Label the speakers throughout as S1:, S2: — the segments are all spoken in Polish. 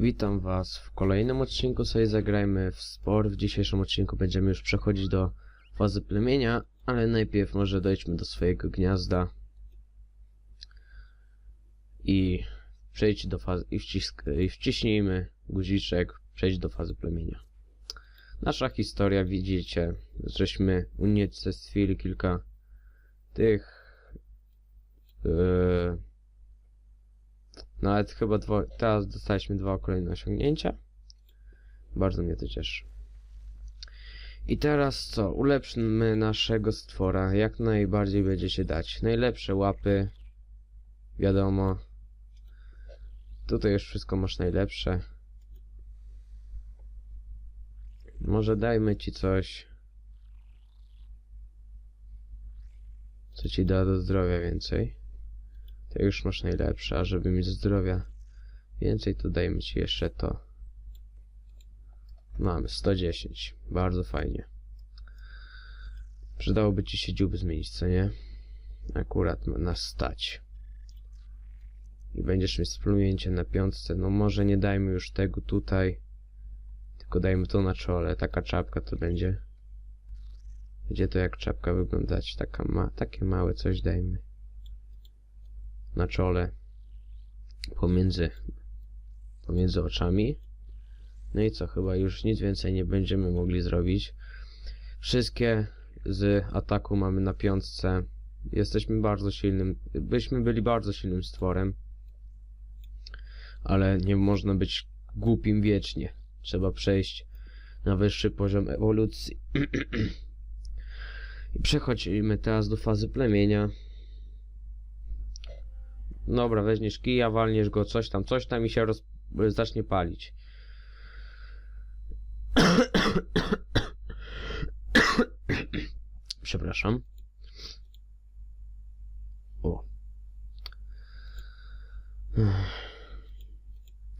S1: Witam Was w kolejnym odcinku sobie zagrajmy w sport. W dzisiejszym odcinku będziemy już przechodzić do fazy plemienia, ale najpierw może dojdźmy do swojego gniazda i przejdź do fazy i, wcisk, i wciśnijmy guziczek przejść do fazy plemienia. Nasza historia widzicie, żeśmy unicestwili kilka tych yy, nawet chyba dwa, teraz dostaliśmy dwa kolejne osiągnięcia. Bardzo mnie to cieszy. I teraz co? Ulepszymy naszego stwora. Jak najbardziej będzie się dać. Najlepsze łapy. Wiadomo. Tutaj już wszystko masz najlepsze. Może dajmy ci coś. Co ci da do zdrowia więcej. To już masz najlepsze, a żeby mieć zdrowia więcej, to dajmy ci jeszcze to. Mamy 110. Bardzo fajnie. Przydałoby ci się dziób zmienić, co nie? Akurat ma nas stać. I będziesz mieć splunięcie na piątce. No może nie dajmy już tego tutaj. Tylko dajmy to na czole. Taka czapka to będzie. Będzie to jak czapka wyglądać. Taka ma, takie małe coś dajmy na czole pomiędzy, pomiędzy oczami. No i co, chyba już nic więcej nie będziemy mogli zrobić. Wszystkie z ataku mamy na piątce. Jesteśmy bardzo silnym, byśmy byli bardzo silnym stworem. Ale nie można być głupim wiecznie. Trzeba przejść na wyższy poziom ewolucji. I przechodzimy teraz do fazy plemienia. Dobra, weźmiesz kija, walniesz go, coś tam, coś tam i się roz... zacznie palić. Przepraszam. O.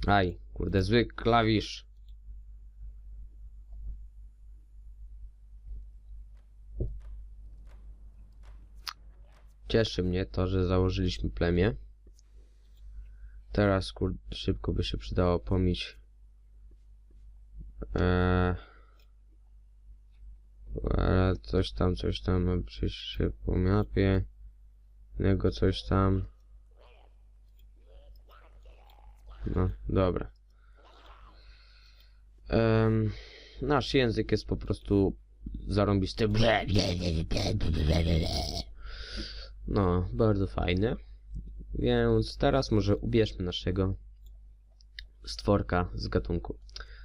S1: Aj, kurde, zły klawisz. Cieszy mnie to, że założyliśmy plemię. Teraz kur... szybko by się przydało pomić. Eee... Eee, coś tam, coś tam, przejść się po mapie. Innego coś tam. No, dobra. Ehm, nasz język jest po prostu zarąbisty. No, bardzo fajny. Więc teraz może ubierzmy naszego stworka z gatunku.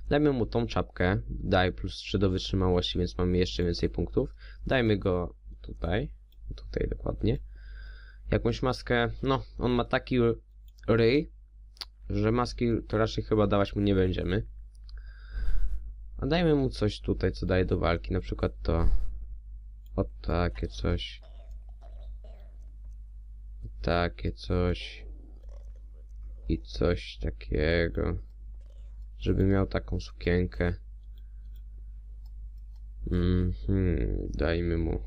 S1: Dajmy mu tą czapkę, daj plus 3 do wytrzymałości, więc mamy jeszcze więcej punktów. Dajmy go tutaj, tutaj dokładnie. Jakąś maskę, no, on ma taki ryj, że maski to raczej chyba dawać mu nie będziemy. A dajmy mu coś tutaj, co daje do walki, na przykład to, o takie coś. Takie coś. I coś takiego. Żeby miał taką sukienkę. Mhm, dajmy mu.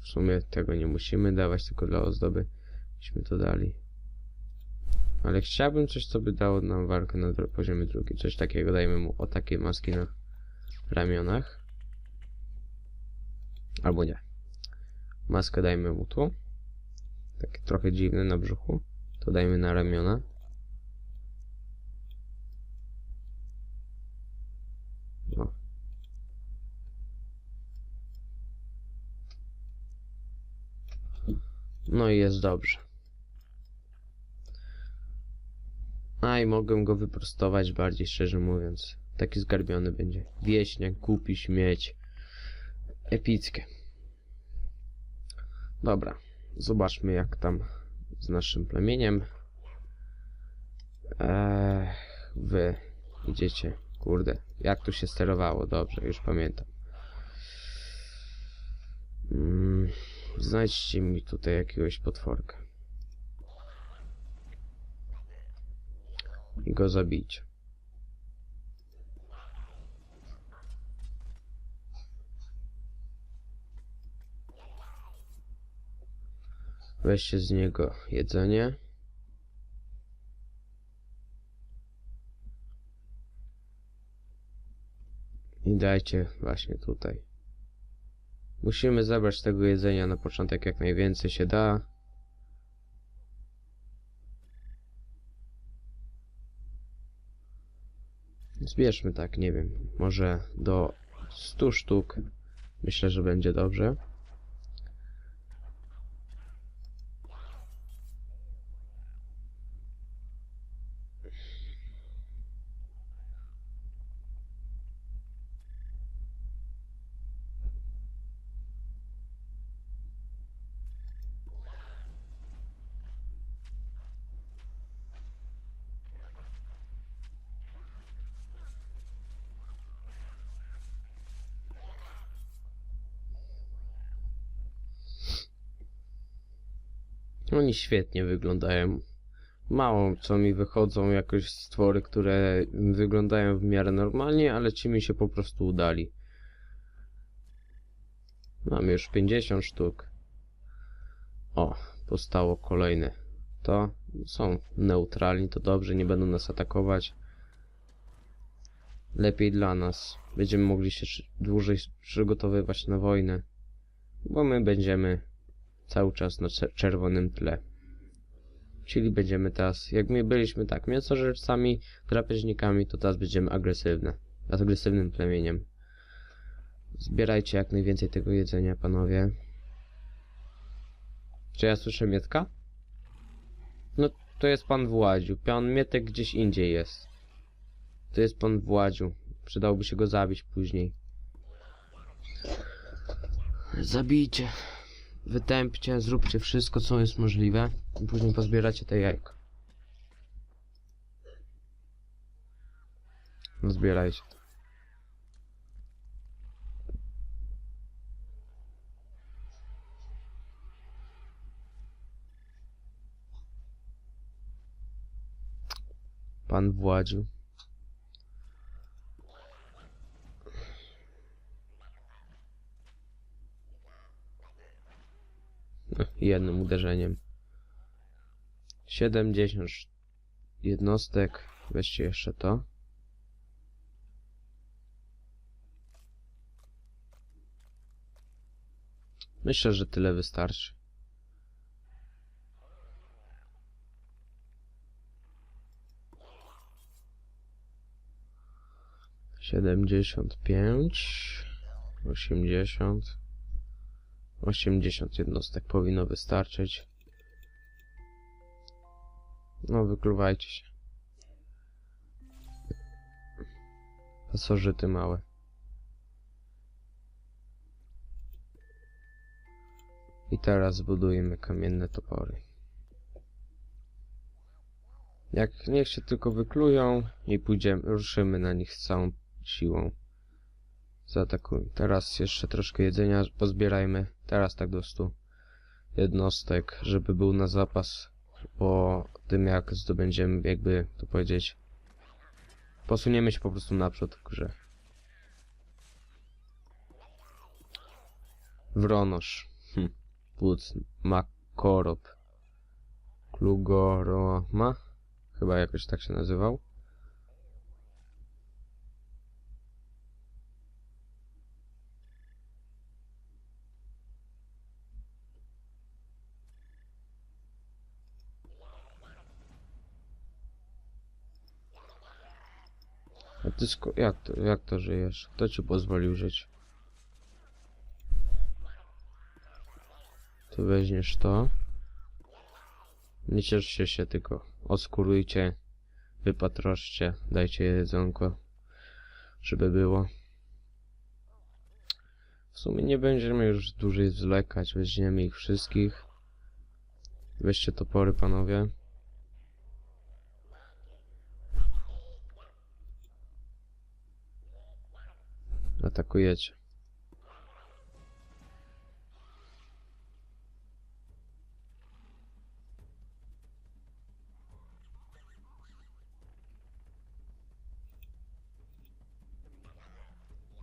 S1: W sumie tego nie musimy dawać, tylko dla ozdoby. Byśmy to dali. Ale chciałbym coś, co by dało nam walkę na poziomie drugi. Coś takiego dajmy mu o takie maski na ramionach. Albo nie. Maskę dajmy mu tu. Takie trochę dziwne na brzuchu. To dajmy na ramiona. No. No i jest dobrze. A i mogę go wyprostować bardziej, szczerze mówiąc. Taki zgarbiony będzie. Wieśniak, głupi śmieć. Epickie. Dobra. Zobaczmy jak tam z naszym plemieniem. Eee, wy idziecie. Kurde, jak tu się sterowało? Dobrze, już pamiętam. Mm, znajdźcie mi tutaj jakiegoś potworka. I go zabijcie. Weźcie z niego jedzenie. I dajcie właśnie tutaj. Musimy zabrać tego jedzenia na początek jak najwięcej się da. Zbierzmy tak, nie wiem, może do 100 sztuk. Myślę, że będzie dobrze. Oni świetnie wyglądają. Mało co mi wychodzą jakoś stwory, które wyglądają w miarę normalnie, ale ci mi się po prostu udali. Mamy już 50 sztuk. O, powstało kolejne. To są neutralni, to dobrze, nie będą nas atakować. Lepiej dla nas. Będziemy mogli się dłużej przygotowywać na wojnę. Bo my będziemy cały czas na cze- czerwonym tle. Czyli będziemy teraz, jak my byliśmy tak mięsożercami, drapieżnikami, to teraz będziemy agresywne. Agresywnym plemieniem. Zbierajcie jak najwięcej tego jedzenia, panowie. Czy ja słyszę Mietka? No, to jest pan Władziu. Pan Mietek gdzieś indziej jest. To jest pan Władziu. Przydałoby się go zabić później. Zabijcie. Wytępcie, zróbcie wszystko, co jest możliwe. I później pozbieracie te jajka. No zbierajcie. Pan Władziu. No, jednym uderzeniem. 70 sz- jednostek. Weźcie jeszcze to. Myślę, że tyle wystarczy. Siedemdziesiąt pięć, osiemdziesiąt. 80 jednostek powinno wystarczyć. No, wykluwajcie się. Pasożyty małe. I teraz zbudujemy kamienne topory. Jak niech się tylko wyklują i pójdziemy, ruszymy na nich z całą siłą. Zaatakuj. Teraz jeszcze troszkę jedzenia pozbierajmy. Teraz tak do 100 jednostek, żeby był na zapas po tym jak zdobędziemy, jakby to powiedzieć, posuniemy się po prostu naprzód w grze. Wronosz. Hm. Płuc. Makorop. Klugoroma. Chyba jakoś tak się nazywał. A ty sko- jak to, jak to żyjesz? Kto ci pozwolił żyć? Tu weźmiesz to. Nie cieszcie się tylko. Oskurujcie, wypatroszcie, dajcie jedzonko, żeby było. W sumie nie będziemy już dłużej zwlekać, weźmiemy ich wszystkich. Weźcie topory, panowie. Atakujecie.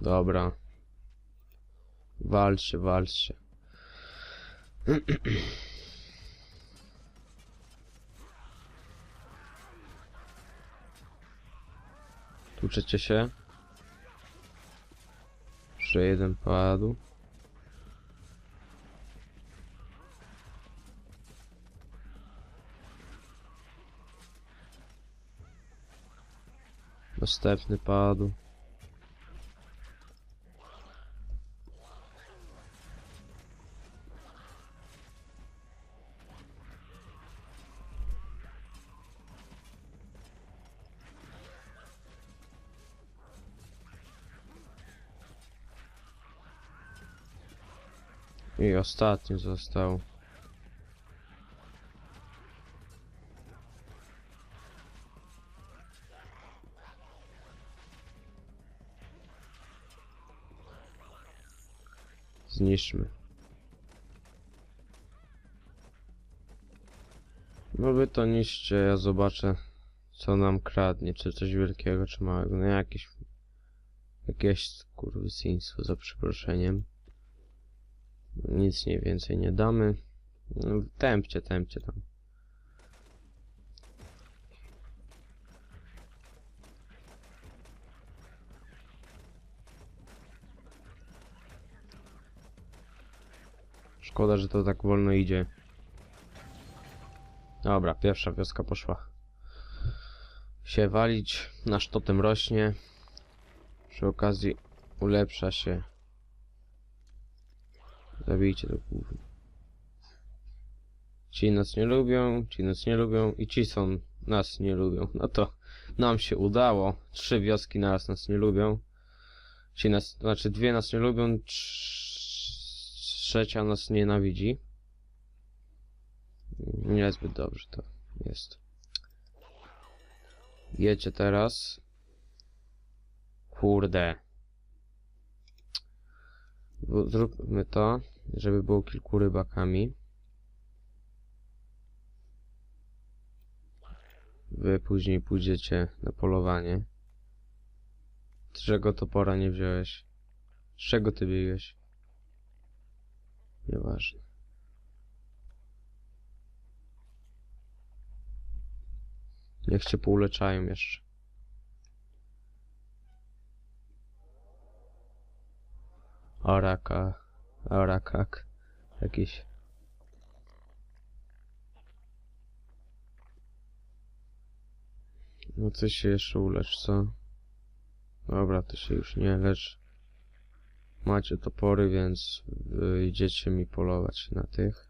S1: Dobra. Walczcie, walczcie. Tłuczecie się? Jeszcze jeden padł. Następny padł. I ostatni został. Zniszczmy. No wy to niszcie, ja zobaczę co nam kradnie, czy coś wielkiego, czy małego. No jakieś... Jakieś kurwysyństwo, za przeproszeniem. Nic nie więcej nie damy. No, tępcie, tępcie tam. Szkoda, że to tak wolno idzie. Dobra, pierwsza wioska poszła się walić. Nasz totem rośnie. Przy okazji ulepsza się Zabijcie to gówno. Ci nas nie lubią, ci nas nie lubią i ci są nas nie lubią. No to nam się udało. Trzy wioski naraz nas nie lubią. Ci nas, znaczy dwie nas nie lubią, trz- trzecia nas nienawidzi. Niezbyt dobrze to jest. Jecie teraz. Kurde. Zróbmy to, żeby było kilku rybakami. Wy później pójdziecie na polowanie. Czego topora nie wziąłeś? Z czego ty biegłeś? Nieważne. Niech cię pouleczają jeszcze. Oraka, orakak, jakiś. No ty się jeszcze ulecz, co? Dobra, ty się już nie lecz. Macie topory, więc idziecie mi polować na tych.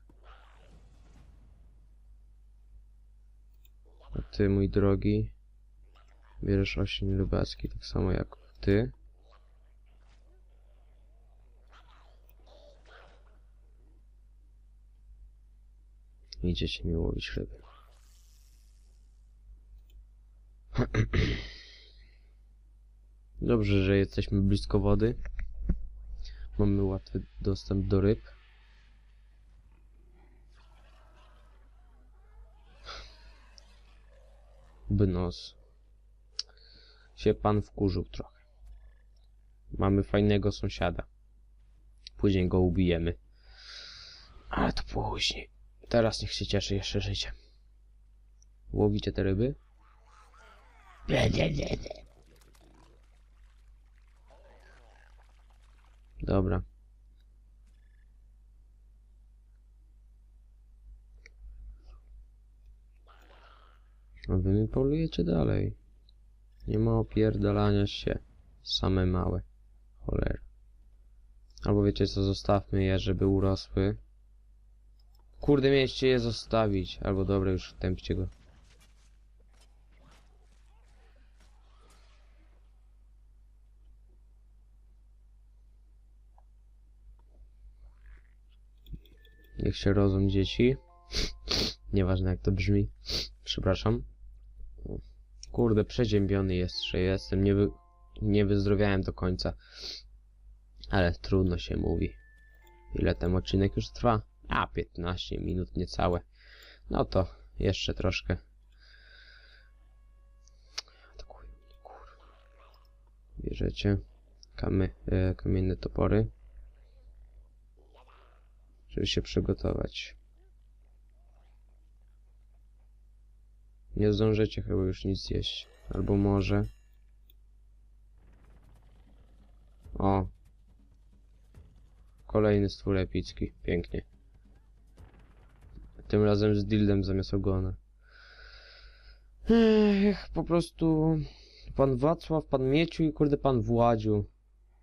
S1: A ty, mój drogi, bierzesz osioń rybacki, tak samo jak ty. Idziecie mi łowić ryby. Dobrze, że jesteśmy blisko wody. Mamy łatwy dostęp do ryb. By nos. Się pan wkurzył trochę. Mamy fajnego sąsiada. Później go ubijemy. Ale to później. Teraz niech się cieszy jeszcze życiem. Łowicie te ryby? Nie, nie, nie, nie. Dobra. A wy mi polujecie dalej. Nie ma opierdalania się. Same małe. Cholera. Albo wiecie co, zostawmy je, żeby urosły. Kurde, mieliście je zostawić. Albo dobra, już tępcie go. Niech się rodzą dzieci. Nieważne jak to brzmi. Przepraszam. Kurde, przeziębiony jeszcze jestem. Nie, wy... nie wyzdrowiałem do końca. Ale trudno się mówi. Ile ten odcinek już trwa? A, 15 minut niecałe. No to jeszcze troszkę. Bierzecie kamy, e, kamienne topory. Żeby się przygotować. Nie zdążycie chyba już nic zjeść. Albo może. O. Kolejny stwór epicki. Pięknie. Tym razem z dildem zamiast ogona. Ech, po prostu... Pan Wacław, pan Mieciu i kurde pan Władziu.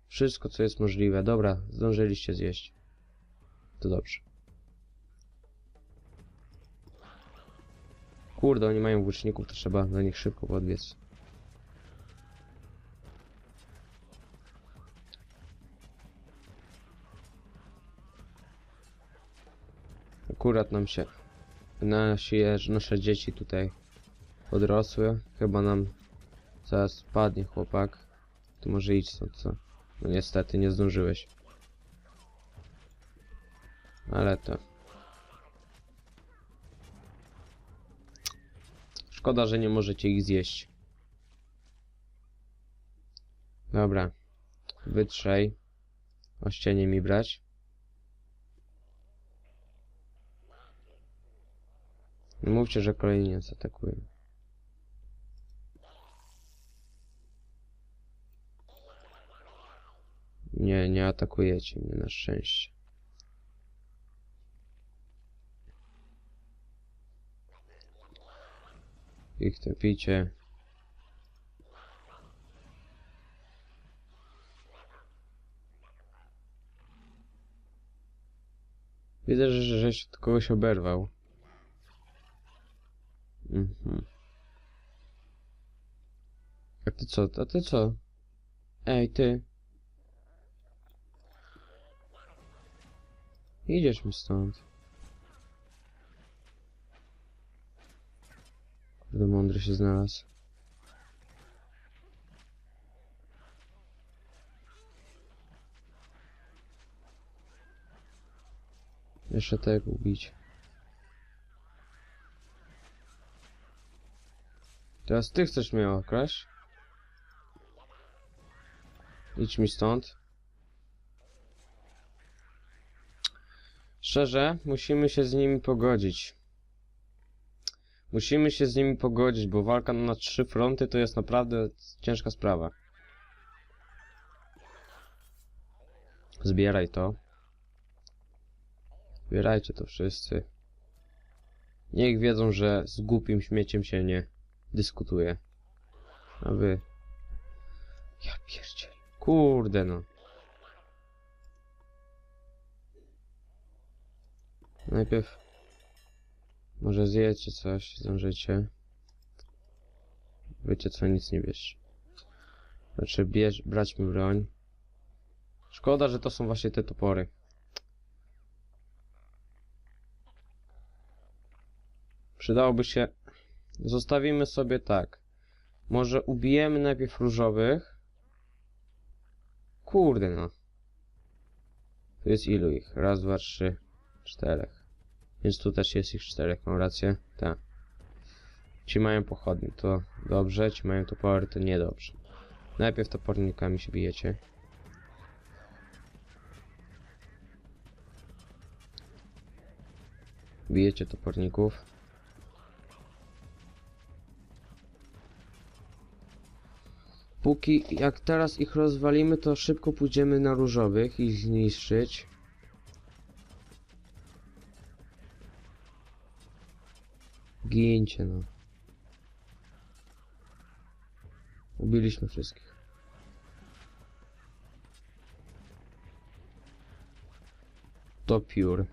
S1: Wszystko, co jest możliwe. Dobra, zdążyliście zjeść. To dobrze. Kurde, oni mają łuczników, to trzeba do nich szybko podbiec. Akurat nam się nasi, nasze dzieci tutaj podrosły. Chyba nam zaraz spadnie chłopak. To może idź stąd, co? No niestety nie zdążyłeś. Ale to... Szkoda, że nie możecie ich zjeść. Dobra. Wytrzej. Ościenie mi brać. Nie mówcie, że kolejni nas atakują. Nie, nie atakujecie mnie na szczęście. Ich te picie. Widzę, że, że się od kogoś oberwał. Mhm. A ty co? A ty co? Ej, ty. Idziesz mi stąd. Kurde, mądry się znalazł. Jeszcze tego ubić. Teraz ty chcesz mnie okraść? Idź mi stąd. Szczerze, musimy się z nimi pogodzić. Musimy się z nimi pogodzić, bo walka na trzy fronty to jest naprawdę ciężka sprawa. Zbieraj to. Zbierajcie to wszyscy. Niech wiedzą, że z głupim śmieciem się nie dyskutuje. A wy... Ja pierdziel. Kurde no. Najpierw... Może zjecie coś, zdążycie. Wiecie co, nic nie bierz. Znaczy, bierz, brać mi broń. Szkoda, że to są właśnie te topory. Przydałoby się... Zostawimy sobie tak. Może ubijemy najpierw różowych. Kurde no. Tu jest ilu ich? Raz, dwa, trzy, czterech. Więc tu też jest ich czterech, mam rację? Tak. Ci mają pochodnie, to dobrze, ci mają topory, to niedobrze. Najpierw topornikami się bijecie. Bijecie toporników. Póki jak teraz ich rozwalimy, to szybko pójdziemy na różowych ich zniszczyć. Gincie no. Ubiliśmy wszystkich. To pure.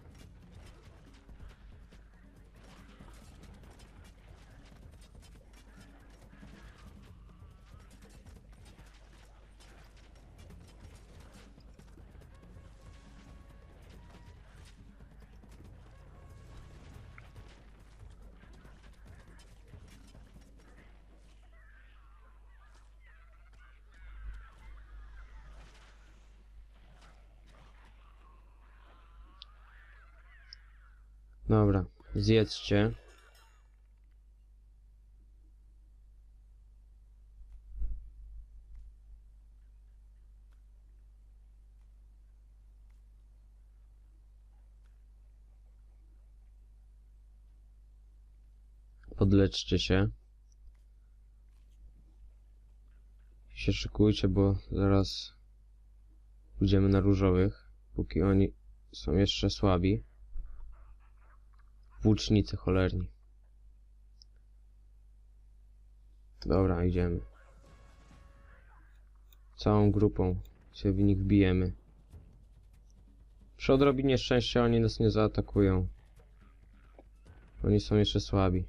S1: Dobra, zjedzcie. Podleczcie się. Się szykujcie, bo zaraz pójdziemy na różowych. Póki oni są jeszcze słabi. Włócznicy cholerni. Dobra, idziemy. Całą grupą się w nich bijemy. Przy odrobinie szczęścia oni nas nie zaatakują. Oni są jeszcze słabi.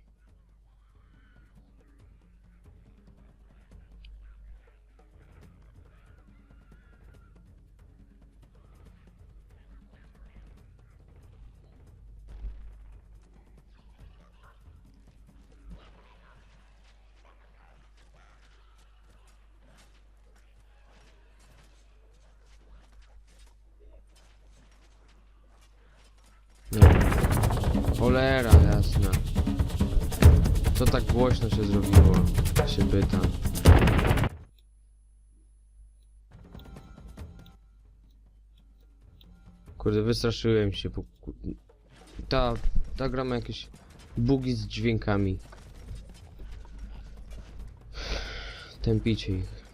S1: No. Cholera jasna. Co tak głośno się zrobiło? Się pytam. Kurde, wystraszyłem się, bo... Ta, ta gra ma jakieś bugi z dźwiękami. Tępicie ich.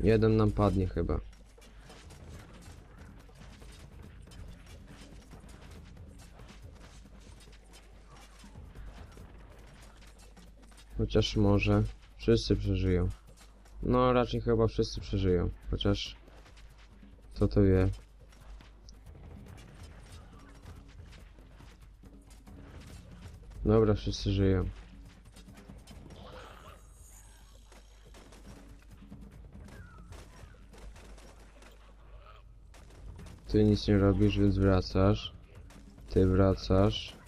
S1: Jeden nam padnie chyba. Chociaż może wszyscy przeżyją. No raczej chyba wszyscy przeżyją. Chociaż kto to wie. Dobra, wszyscy żyją. Ty nic nie robisz, więc wracasz. Ty wracasz.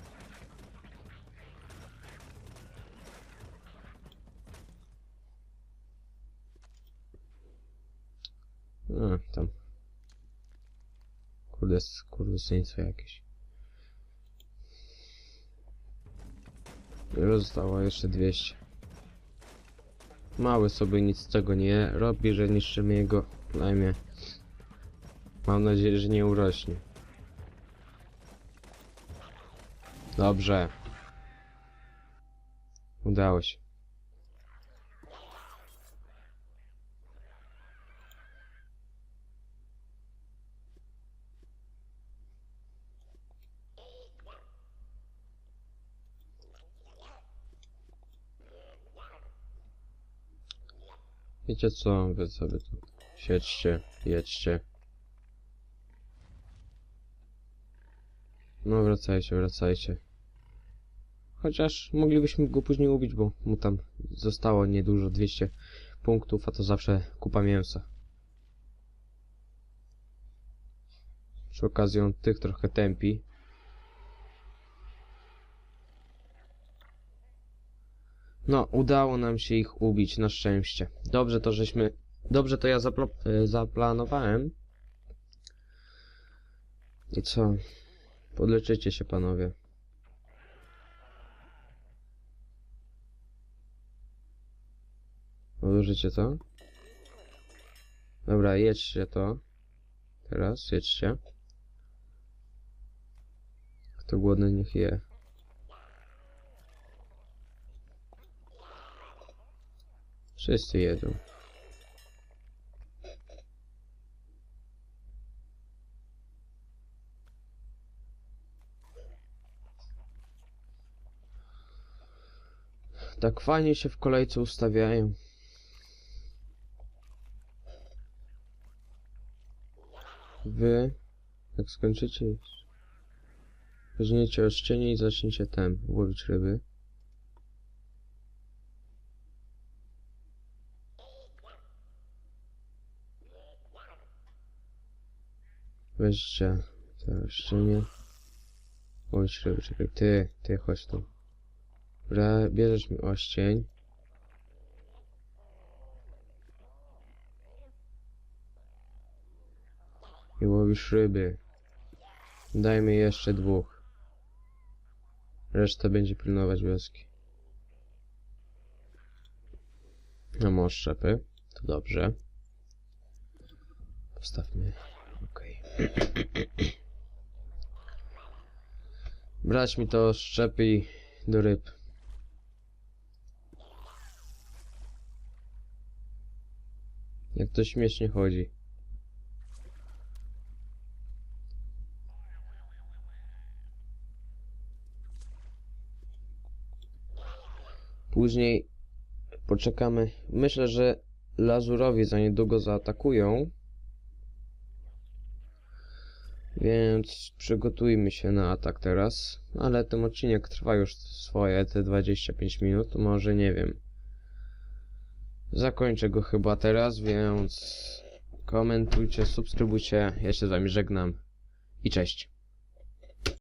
S1: No, tam. Kurde, skurwysyństwo jakieś. Zostało jeszcze 200. Mały sobie nic z tego nie robi, że niszczymy jego plemię. Mam nadzieję, że nie urośnie. Dobrze. Udało się. Wiecie co, wy sobie tu siedźcie, jedźcie. No wracajcie, wracajcie. Chociaż moglibyśmy go później ubić, bo mu tam zostało niedużo, 200 punktów, a to zawsze kupa mięsa. Przy okazji on tych trochę tępi. No, udało nam się ich ubić, na szczęście. Dobrze to, żeśmy... Dobrze to ja e, zaplanowałem. I co? Podleczycie się, panowie. Odłożycie to? Dobra, jedźcie to. Teraz, jedźcie. Kto głodny, niech je. Wszyscy jedzą. Tak fajnie się w kolejce ustawiają. Wy, jak skończycie weźmiecie oszczenie i zaczniecie tem łowić ryby. Weźcie te oszczenie. Łowić ryby, czekaj, ty, ty chodź tu. Bra, bierzesz mi oścień. I łowisz ryby. Dajmy jeszcze dwóch. Reszta będzie pilnować wioski. No może szczepy. To dobrze. Postawmy. Brać mi to szczepy i do ryb. Jak to śmiesznie chodzi. Później poczekamy. Myślę, że Lazurowie za niedługo zaatakują. Więc przygotujmy się na atak teraz. Ale ten odcinek trwa już swoje te 25 minut. Może nie wiem. Zakończę go chyba teraz, więc komentujcie, subskrybujcie. Ja się z wami żegnam i cześć.